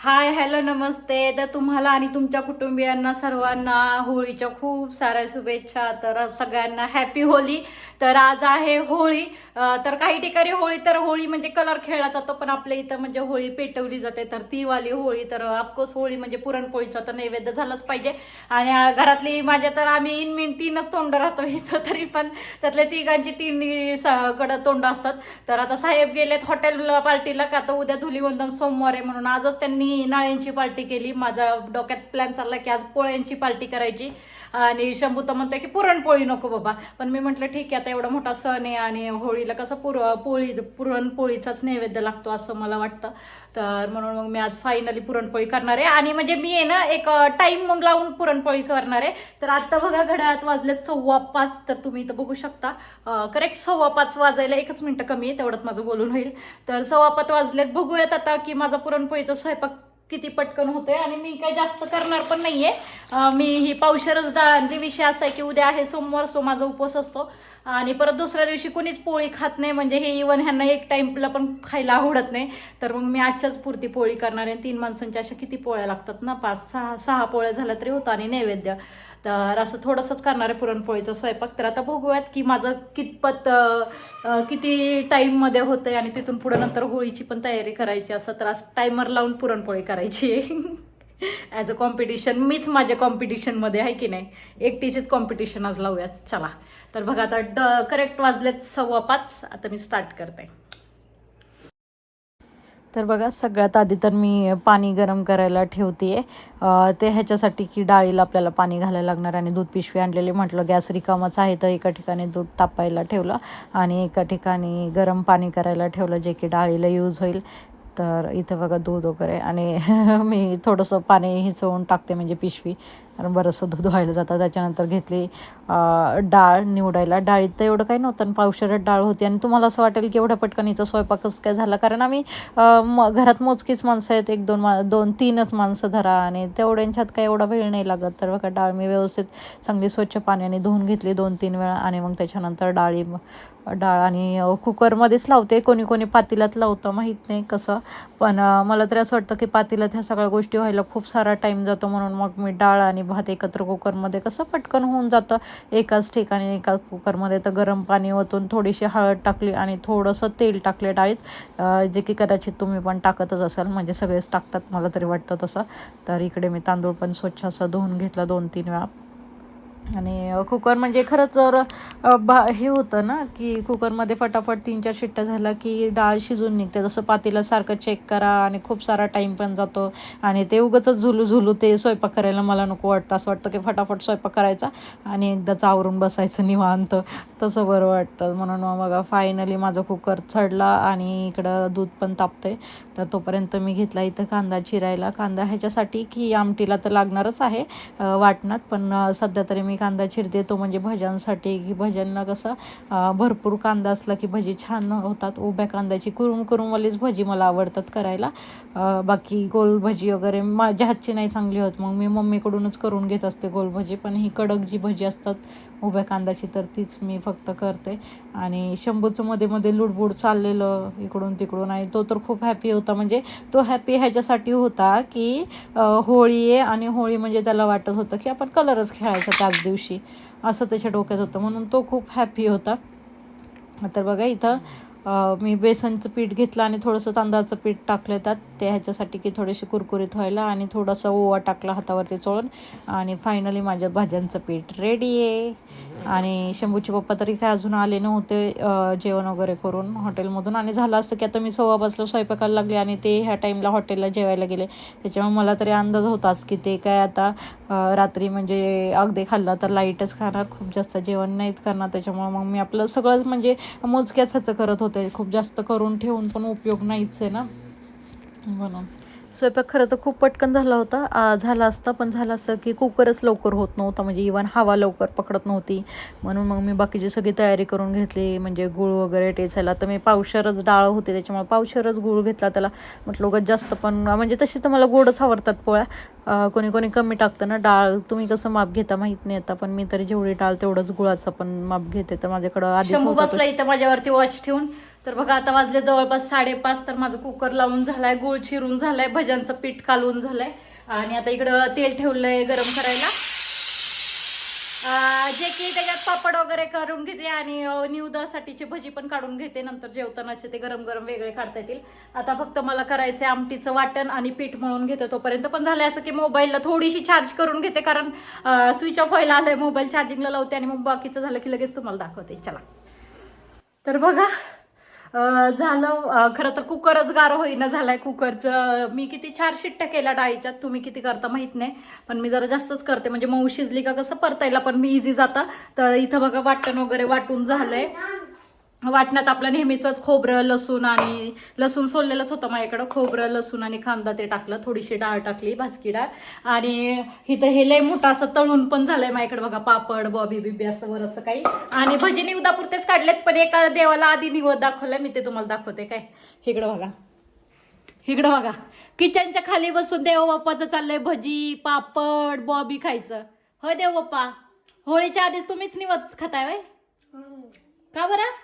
Hi hello नमस्ते. तर तुम्हाला आणि तुमच्या कुटुंबियांना सर्वांना होळीच्या खूप साऱ्या शुभेच्छा. तर सगळ्यांना हॅपी होळी तर आज आहे होळी. तर काही ठिकाणी होळी तर होळी म्हणजे कलर खेळला जातो पण आपल्या इथं म्हणजे होळी पेटवली जाते. तर ती वाली होळी तर ऑफकोर्स होळी म्हणजे पुरणपोळीचा तर नैवेद्य झालाच पाहिजे. आणि घरातली माझ्या तर आम्ही इन मिन तीनच तोंड राहतो इथं तरी पण. त्यातल्या तिघांची तीन कडं तोंड असतात. तर आता साहेब गेलेत हॉटेल पार्टीला का? तर उद्या धुलीवंदन सोमवार आहे म्हणून. आजच त्यांनी मी नाळ्यांची पार्टी केली. माझा डोक्यात प्लॅन चालला की आज पोळ्यांची पार्टी करायची. आणि शंभू तर म्हणतोय की पुरणपोळी नको बाबा. पण मी म्हटलं ठीक आहे आता एवढा मोठा सण आहे आणि होळीला कसं पुर पोळी पुरणपोळीचाच नैवेद्य लागतो असं मला वाटतं. तर म्हणून मग मी आज फायनली पुरणपोळी करणार आहे. आणि म्हणजे मी आहे ना एक टाईम लावून पुरणपोळी करणार आहे. तर आत्ता बघा घड्याळात वाजले सव्वा पाच. तर तुम्ही इथं बघू शकता. करेक्ट सव्वा पाच वाजायला एकच मिनटं कमी आहे तेवढंच माझं बोलून होईल. तर सव्वा पाच वाजलेत. बघूयात आता की माझा पुरणपोळीचा स्वयंपाक किती पटकन होतोय आणि मी काही जास्त करणार पण नाहीये. मी ही पावशरच डाळ आणली. विषय असा आहे की उद्या आहे सोमवार सो माझा उपवास असतो. आणि परत दुसऱ्या दिवशी कोणीच पोळी खात नाही. म्हणजे हे इवन ह्यांना एक टाईमला पण खायला आवडत नाही. तर मग मी आजच्याच पुरती पोळी करणार आहे. तीन माणसांच्या अशा किती पोळ्या लागतात ना? पाच सहा सहा पोळ्या झाल्या तरी होतं आणि नैवेद्य. तर असं थोडंसंच करणार आहे पुरणपोळीचा स्वयंपाक. तर आता बघूयात की माझं कितपत किती टाईममध्ये होतंय आणि तिथून पुढे नंतर होळीची पण तयारी करायची असं तर आज टायमर लावून पुरणपोळी करायची. ॲज अ कॉम्पिटिशन मीच माझ्या कॉम्पिटिशनमध्ये आहे की नाही? एकटीचीच कॉम्पिटिशन आज लावूयात. चला. तर बघा आता ड करेक्ट वाजलेत सव्वा पाच. आता मी स्टार्ट करते. तर बघा सगळ्यात आधी तर मी पाणी गरम करायला ठेवते ते ह्याच्यासाठी की डाळीला आपल्याला पाणी घालायला लागणार आणि दूध पिशवी आणलेली. म्हटलं गॅस रिकामाच आहे तर एका ठिकाणी दूध तापायला ठेवलं आणि एका ठिकाणी गरम पाणी करायला ठेवलं जे की डाळीला यूज होईल. तर इथं बघा दूध वगैरे आणि मी थोडंसं पाणी हिचवून टाकते म्हणजे पिशवी. कारण बरंचसं दूध व्हायला जातं. त्याच्यानंतर घेतली डाळ निवडायला. डाळीत तर एवढं काही नव्हतं आणि पावशेरट डाळ होती. आणि तुम्हाला असं वाटेल की एवढ्या पटकनीचा स्वयंपाकच काय झाला? कारण आम्ही म घरात मोजकीच माणसं आहेत. एक दोन मा दोन तीनच माणसं धरा. आणि तेवढ्यांच्यात काय एवढा वेळ नाही लागत. तर बघा डाळ मी व्यवस्थित चांगली स्वच्छ पाण्याने धुवून घेतली दोन तीन वेळा. आणि मग त्याच्यानंतर डाळी डाळ आणि कुकरमध्येच लावते. कोणी कोणी पातेल्यात लावतं माहीत नाही कसं. पण मला तरी असं वाटतं की पातेल्यात ह्या सगळ्या गोष्टी व्हायला खूप सारा टाईम जातो. म्हणून मग मी डाळ आणि भात एकत्र कुकरमध्ये कसं पटकन होऊन जातं? एकाच ठिकाणी एका कुकरमध्ये तर गरम पाणी ओतून थोडीशी हळद टाकली आणि थोडंसं तेल टाकले डाळीत. जे की कदाचित तुम्ही पण टाकतच असाल म्हणजे सगळेच टाकतात मला तरी वाटतं तसं. तर इकडे मी तांदूळ पण स्वच्छ असं धुवून घेतला दोन तीन वेळा. आणि कुकर म्हणजे खरंच जर बा हे होतं ना की कुकरमध्ये फटाफट तीन चार शिट्ट्या झाल्या की डाळ शिजून निघते. जसं पातीला सारखं चेक करा आणि खूप सारा टाईम पण जातो. आणि ते उगंच झुलू झुलू ते स्वयंपाक करायला मला नको वाटतं. असं वाटतं की फटाफट स्वयंपाक करायचा आणि एकदाच आवरून बसायचं निवांत. तसं बरं वाटतं. म्हणून मग बघा फायनली माझं कुकर चढला आणि इकडं दूध पण तापतंय. तर तोपर्यंत मी घेतला इथं कांदा चिरायला. कांदा ह्याच्यासाठी की आमटीला तर लागणारच आहे वाटणात. पण सध्या तरी मी कांदा चिरते तो म्हणजे भज्यांसाठी की भज्यांना कसं भरपूर कांदा असला की भजी छान होतात. उभ्या कांद्याची कुरुम कुरुमवालीच भजी मला आवडतात करायला. बाकी गोल भजी वगैरे माझ्या हातची नाही चांगली होत मग मी मम्मीकडूनच करून घेत असते गोल भजी. पण ही कडक जी भजी असतात उभ्या कांद्याची तर तीच मी फक्त करते. आणि शंभूचं मध्ये मध्ये लुडबुड चाललेलं इकडून तिकडून आणि तो तर खूप हॅपी होता. म्हणजे तो हॅपी ह्याच्यासाठी होता की होळी आहे आणि होळी म्हणजे त्याला वाटत होतं की आपण कलरच खेळायचा त्याच दिवशी. दिवशी. असं त्याच्या डोक्यात होतं. म्हणून तो खूप हॅपी होता. तर बघा इथं मी बेसनचं पीठ घेतलं आणि थोडंसं तांदळाचं पीठ टाकलं त्यात. ते ह्याच्यासाठी की थोडेसे कुरकुरीत व्हायला आणि थोडासा ओवा टाकला हातावरती चोळून. आणि फायनली माझ्या भाज्यांचं पीठ रेडी आहे. आणि शंभूचे पप्पा तरी काय अजून आले नव्हते जेवण वगैरे करून हॉटेलमधून. आणि झालं असं की आता मी सव्वा बसलो स्वयंपाकाला लागले आणि ते ह्या टाईमला हॉटेलला जेवायला गेले. त्याच्यामुळे मला तरी अंदाज होताच की ते काय आता रात्री म्हणजे अगदी खाल्लं तर लाईटच खाणार खूप जास्त जेवण नाहीत करणार. त्याच्यामुळे मग मी आपलं सगळंच म्हणजे मोजक्याच ह्याचं करत होतं. खूप जास्त करून ठेवून पण उपयोग नाहीच आहे ना. म्हणून. स्वयंपाक खरं तर खूप पटकन झाला होता. झाला असता पण झालं असं की कुकरच लवकर होत नव्हता. म्हणजे इवन हवा लवकर पकडत नव्हती. म्हणून मग मी बाकीची सगळी तयारी करून घेतली. म्हणजे गूळ वगैरे टेचायला तर मी पावशरच डाळ होते त्याच्यामुळे पावशरच गूळ घेतला. त्याला म्हटलं उगाच जास्त पण म्हणजे तशी तर मला गोडच आवडतात पोळ्या. कोणी कोणी कमी टाकतं ना डाळ. तुम्ही कसं माप घेता माहीत नाही आता. पण मी तरी जेवढी डाळ तेवढंच गुळाचं पण माप घेते. तर माझ्याकडं इथं माझ्यावरती वॉच ठेवून. तर बघा आता वाजले जवळपास साडेपाच तर माझं कुकर लावून झालाय गुळ चिरून झालाय भज्यांचं पीठ कालवून झालंय. आणि आता इकडं तेल ठेवलंय गरम करायला. जे की त्याच्यात पापड वगैरे करून घेते आणि अं, भजी पण काढून घेते. नंतर जेवतानाचे ते गरम गरम वेगळे काढता येतील. आता फक्त मला करायचे आमटीचं वाटण आणि पीठ मळून घेते तोपर्यंत. पण झालं असं की मोबाईलला थोडीशी चार्ज करून घेते कारण स्विच ऑफ व्हायला आलंय मोबाईल चार्जिंगला लावते आणि मग बाकीचं झालं की लगेच तुम्हाला दाखवते. चला. तर बघा झालं खरं तर कुकरच गार होईना झालाय कुकरचं. मी किती चार शिट्ट्या केल्या डाळीच्यात तुम्ही किती करता माहीत नाही. पण मी जरा जास्तच करते. म्हणजे मऊ शिजली का कसं परतायला पण मी इझी जाता. तर इथं बघा वाटण वगैरे वाटून झालंय. वाटण्यात आपलं नेहमीच खोबरं लसूण आणि लसूण सोललेलंच होतं माझ्याकडं. खोबरं लसूण आणि कांदा ते टाकलं. थोडीशी डाळ टाकली भाजकी डाळ. आणि इथं हे लय मोठं असं तळून पण झालंय माझ्याकडे बघा पापड बॉबी बिबी असं वर असं काही. आणि भजी निवदापुरतेच काढलेत पण एका देवाला आधी निवद दाखवलंय मी ते तुम्हाला दाखवते काय. इकडं बघा. इकडं बघा. किचनच्या खाली बसून देव बाप्पाचं चाललंय भजी पापड बॉबी खायचं. हो देव बाप्पा होळीच्या आधीच तुम्हीच निवद खाताय वय का बरं?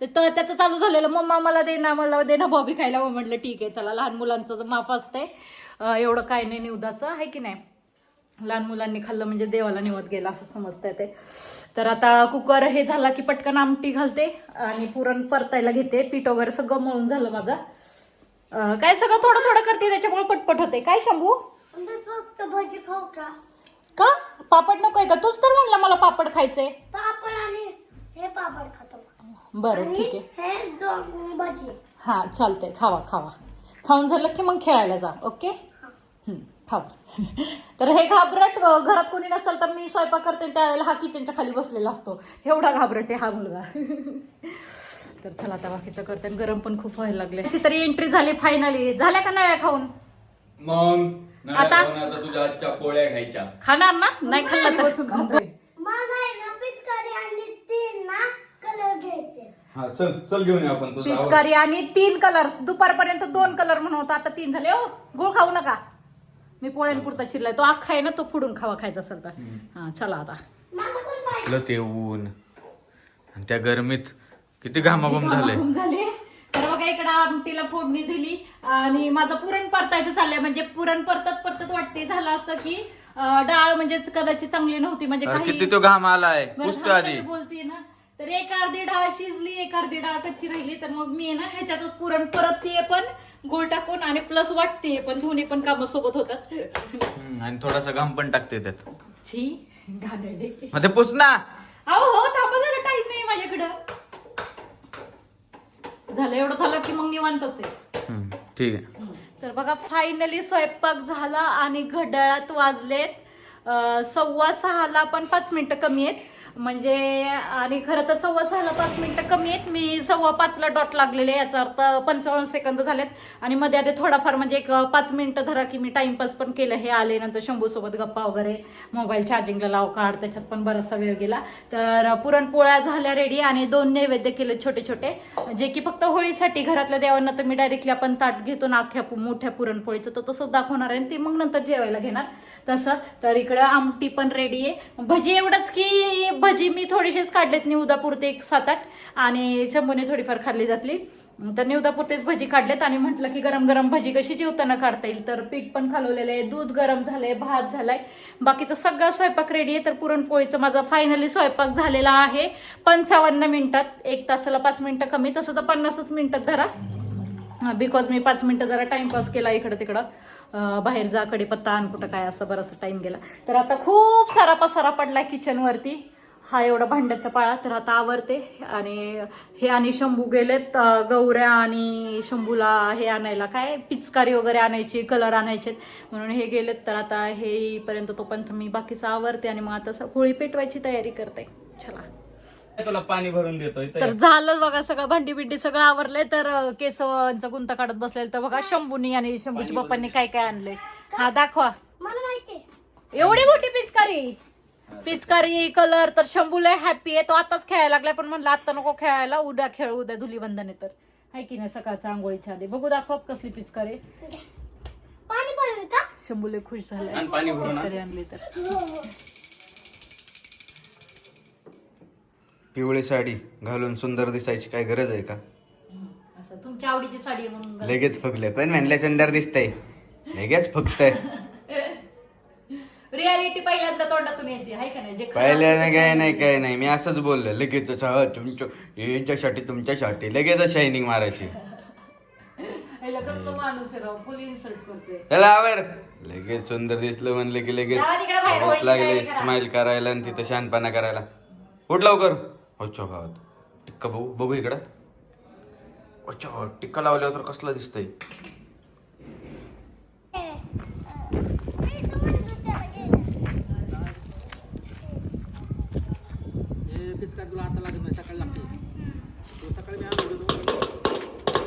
तर त्याचं चालू झालेलं मम्मा मला दे ना मला दे ना बॉबी खायला. मग म्हटलं ठीक आहे चला लहान मुलांचं जर माफ असतंय. अं, एवढं काय नाही निवदाचं आहे की नाही? लहान मुलांनी खाल्लं म्हणजे देवाला निवत गेला असं समजतंय ते. तर आता कुकर हे झाला की पटकन आमटी घालते आणि पुरण परतायला घेते. पीठ वगैरे सगळं मळून झालं माझं. काय सगळं थोडं थोडं करते त्याच्यामुळे पटपट होते. काय शंभू? मी फक्त भजी खाऊ का? का? पापड नकोय का? तूच तर म्हणला मला पापड खायचंय. पापड आणि हे पापड बरं ठीक आहे. हे हा चालतंय. खावा खावा. खाऊन झालं की मग खेळायला जा ओके? हं, खावा. तर हे घाबरट घरात कोणी नसेल तर मी स्वयंपाक करते त्यावेळेला हा किचनच्या खाली बसलेला असतो. एवढा घाबरट आहे हा मुलगा. तर चला आता बाकीचं करते. गरम पण खूप व्हायला लागले त्याची तरी एंट्री झाली फायनली झाल्या का नळ्या खाऊन? मग? आता? तुझ्या आजच्या पोळ्या खायच्या खाणार ना? नाही खाल्ला तर बसून खातोय मला आहे ना पिचकारी आणि तीन ना कलर घ्यायचे हा चल चल घेऊन ये आपण तुझा. पिचकारी आणि तीन कलर दुपारपर्यंत दोन कलर म्हणून होता. आता तीन झाले ओ गोळ खाऊ नका. मी पोळ्यांपुरता चिरलाय. तो अख्खा आहे ना तो फुडून खावा खायचा असेल तर. हा चला आता. कसलं ते ऊन. आणि त्या गरमीत किती घामाघूम झाले. घामाघूम झाले. तर बघा इकडे आमटीला फोडणी दिली. आणि माझं पुरण परतायचं चाललंय. म्हणजे पुरण परतत परतत वाटते. झालं असं की अं, डाळ म्हणजे कदाचित चांगली नव्हती. म्हणजे अरे काही किती तो घाम आलाय. बरं आधी. मी बोलतीये ना. तर एक अर्धी डाळ शिजली एक अर्धी डाळ कच्ची राहिली. तर मग मी ना ह्याच्यातच पुरण परततीये पण गोळ टाकून आणि प्लस वाटतेय पण. दोन्ही पण कामं सोबत होतात. आणि थोडासा घाम पण टाकते त्यात. छी घाणेरडे. मग ते पुस ना. अहो हो थांबा जरा टाइम नाही माझ्याकडं. झालं एवढं झालं की मग निवांतच आहे. हम्म, ठीक आहे. तर बघा फायनली स्वयंपाक झाला आणि घड्याळात वाजलेत. अं, सव्वा सहाला पण पाच मिनिटं कमी आहेत. म्हणजे आणि खरं तर सव्वा सहाला पाच मिनिटं कमी आहेत. मी सव्वा पाचला डॉट लागलेले याचा अर्थ पंचावन्न सेकंद झालेत. आणि मध्ये आधी थोडाफार म्हणजे एक पाच मिनटं धरा की मी टाइमपास पण केलं. हे आले नंतर शंभूसोबत गप्पा वगैरे मोबाईल चार्जिंगला लाव काढ. त्याच्यात पण बराचसा वेळ गेला. तर पुरणपोळ्या झाल्या रेडी आणि दोन नैवेद्य केले छोटे छोटे. जे की फक्त होळीसाठी घरातल्या देवांना तर मी डायरेक्टली आपण ताट घेतो. ना अख्ख्या मोठ्या पुरणपोळीचं तर तसंच दाखवणार आहे. आणि ते मग नंतर जेवायला घेणार. तसं. तर इकडं आमटी पण रेडी आहे. भजी एवढंच की भजी मी थोडीशीच काढलेत निवदापुरते एक सात आठ आणि शंभूने थोडीफार खाल्ली जातली. तर निवदापुरतेच भजी काढलेत आणि म्हटलं की गरम गरम भजी कशी जेवताना काढता येईल. तर पीठ पण खालवलेलं आहे दूध गरम झालंय भात झालाय. बाकीचा सगळा स्वयंपाक रेडी आहे. तर पुरणपोळीचं माझा फायनली स्वयंपाक झालेला आहे. पंचावन्न मिनिटात. एक तासाला पाच मिनिटं कमी. तसं तर पन्नासच मिनटात धरा. बिकॉज मी पाच मिनिटं जरा टाइमपास केला इकडं तिकडं बाहेर जा कडीपत्ता आण कुठं काय असं बराचसा टाईम गेला. तर आता खूप सारा पसारा पडला किचनवरती हा एवढा भांड्याचा पाळा तर आता आवरते. आणि हे आणि शंभू गेलेत गौऱ्या आणि शंभूला हे आणायला. काय पिचकारी वगैरे आणायची कलर आणायचे म्हणून हे गेलेत तर आता हे तोपर्यंत मी बाकीचं आवरते आणि मग आता असं होळी पेटवायची तयारी करते. चला. तुला पाणी भरून देतोय तर झालं बघा सगळं भांडी बिंडी सगळं आवरलंय. तर अं, केसवांचा गुंता काढत बसलेलं तर बघा शंभूनी आणि शंभूच्या पप्पांनी काय काय आणलंय. हा दाखवा. मला एवढी मोठी पिचकारी. पिचकारी कलर तर शंभूला हॅपी आहे. तो आताच खेळायला लागलाय पण म्हणलं आता नको खेळायला. उद्या खेळ उद्या धुलीबंधन आहे तर. आहे की नाही सकाळच्या आंघोळीच्या आधी बघू दाखवा कसली पिचकारी पाणी पण का शंभूले खुश झालाय. आणि पाणी भरून. पिचकारी आणली तर. पिवळी साडी घालून सुंदर दिसायची काय गरज आहे का? असं तुमच्या आवडीची साडी आहे म्हणून लगेच फुगले. पण म्हणल्या सुंदर दिसतंय. लगेच फुगतंय. रियालिटी पहिल्यांदा तोंडातून येते हाय का नाही? जे खरं पहिल्याने काय नाही काय नाही. मी असंच बोललो लगेच अच्छा, तुमच्या याच्यासाठी तुमच्यासाठी. लगेच शायनिंग मारायची. ह्याला कसलं माणूस आहे राव फुल इन्सल्ट करतोय. त्याला आवर. लगेच सुंदर दिसलं म्हणलं की लगेच जावा तिकडे बाहेर, पाऊस होळी लागले करा. स्माइल करायला आणि तिथं शानपणा करायला. उठ लवकर. अच्छा गावात टिक्का भाऊ बघू इकडं. अच्छा टिक्का लावल्यावर तर कसला दिसतंय? तुला आता लागत नाही सकाळी लागते तो सकाळी मी आलो होतो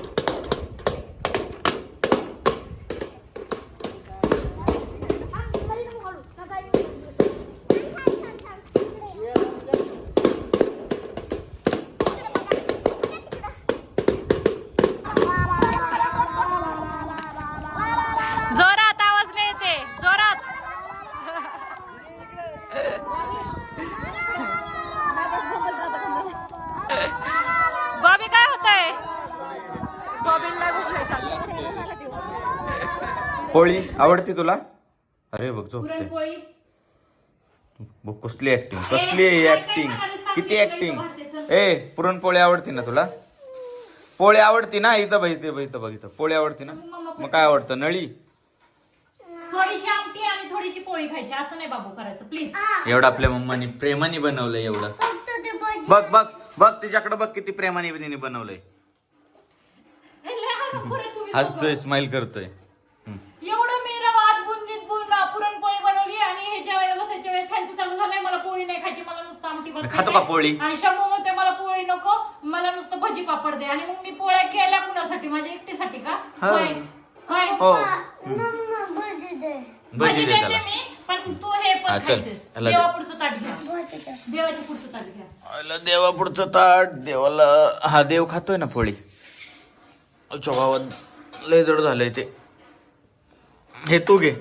जोरात आवाज नाही येते जोरात बॉबी काय होतंय पोळी आवडते तुला? अरे बघ झोपते. पुरणपोळी. बघ कसली ऍक्टिंग कसली ऍक्टिंग किती ऍक्टिंग ए पुरणपोळी आवडते ना तुला? पोळी आवडती ना? इथं बघ इथं बघ इथं बघ इथं. पोळी आवडती ना? मग काय आवडतं? नळी? थोडीशी आमटी आणि थोडीशी पोळी खायची. असं नाही बाबू करायचं प्लीज एवढं आपल्या मम्मानी प्रेमाने बनवलंय एवढं. फक्त ते भजी बघ बघ बघ तिच्याकडे बघ किती प्रेमाने तिने बनवलंय. हसतोय स्माइल करतोय हम्म. एवढं मी रवात बुंदीत बुंदा पुरणपोळी बनवली आणि हे जेवायला बसायच्या वेळेस ह्यांचं चालू झालंय मला पोळी नाही खायची मला नुसतं आमटी भात खातो. का पोळी? आणि शंभू म्हणते मला पोळी नको मला नुसतं भजी पापड दे. आणि मग मी पोळ्या केल्या कुणासाठी? माझ्या एकटीसाठी का? हा. होय. होय. हो. मम्मा भजी दे. भजी दे देते त्याला. मी पण तू हे हा, पण चल. खायचंस. याला दे. देवा पुढचं ताट घ्या. भजी दे. देवाच्या पुढचं ताट घ्या. आला देवा पुढचं ताट. देवाला हा देव खातोय ना पोळी. चोगावात लय जड झालंय ते. हे तू घे.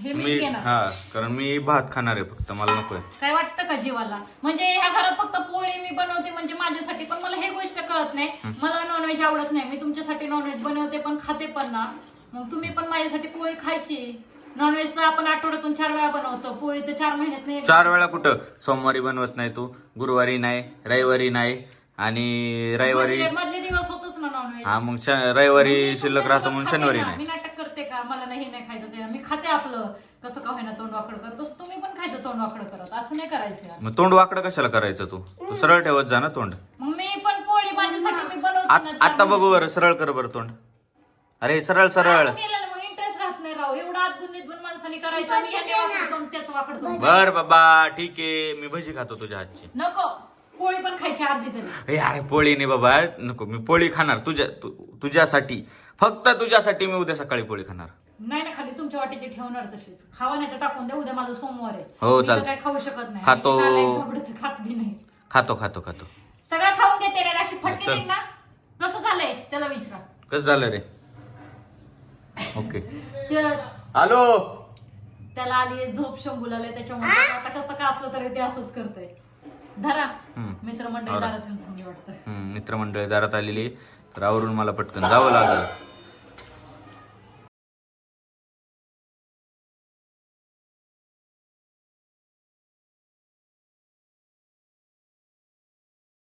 हे मी घेणार. हा कारण मी भात खाणार आहे फक्त मला नकोय. काय वाटतं का जीवाला? म्हणजे ह्या घरात फक्त पोळी मी बनवते म्हणजे माझ्यासाठी पण मला हे गोष्ट कळत नाही. मला नॉनव्हेज आवडत नाही. मी तुमच्यासाठी नॉनव्हेज बनवते पण खाते पण ना. मग तुम्ही पण माझ्यासाठी पोळी खायची. नॉनव्हेज तर आपण आठवड्यातून चार वेळा बनवतो. पोळी तर चार महिन्यात नाही. चार वेळा कुठं? सोमवारी बनवत नाही तू गुरुवारी नाही रविवारी नाही आणि रविवारी मधले दिवस होतच ना नॉनव्हेज हा मग श- रविवारी शिल्लक राहतो म्हणून शनिवारी नाही. मला नाही हे नाही खायचं ते. मी खाते आपलं. कसं का होईना तोंड वाकड करत? तसं तुम्ही पण खायचं तोंड वाकड करत. असं नाही करायचं. यार. मग तोंड वाकडं कशाला करायचं तू? तू सरळ ठेवत जा ना तोंड. मग मी पण पोळी माझ्यासाठी मी बनवते आत- ना चार आता बघू बरं सरळ कर बरं तोंड. अरे सरळ सरळ. असं केलं ना मग इंटरेस्ट राहत नाही राव. एवढं आतून पण माणसाने करायचं आणि याने वाकडं तोंड, त्याचं वाकड तोंड. बर बाबा. ठीक आहे. मी भजी खातो तुझ्या हातची. नको. पोळी पण खायची अर्धी तरी. ए अरे पोळी नाही बाबा. नको. मी पोळी खाणार. तुझ्या तु- तुझ्यासाठी. फक्त तुझ्यासाठी मी उद्या सकाळी पोळी खाणार. नाही ना खाली तुमच्या वाटीची ठेवणार तशीच खावा नाही तर टाकून द्या उद्या माझं सोमवार आहे. हो, मी तर चालतं. काय खाऊ शकत नाही. खातो. आणि नालायक घाबरत खात बी नाही. खातो खातो खातो. सगळं खाऊन घेते रे अशी फटके चल. देईन ना. कसं झालंय? त्याला विचारा. कसं झालं रे? ओके. ते- हॅलो? त्याला आली झोप शंभूला त्याच्यामुळे त्याला आता कसं का असलं तरी ते असंच करतंय. धरा. हम्म. मित्रमंडळी बरं. दारात येऊन थांबली वाटतं. मित्रमंडळी दारात आलेली तर आवरून मला पटकन जावं लागलं.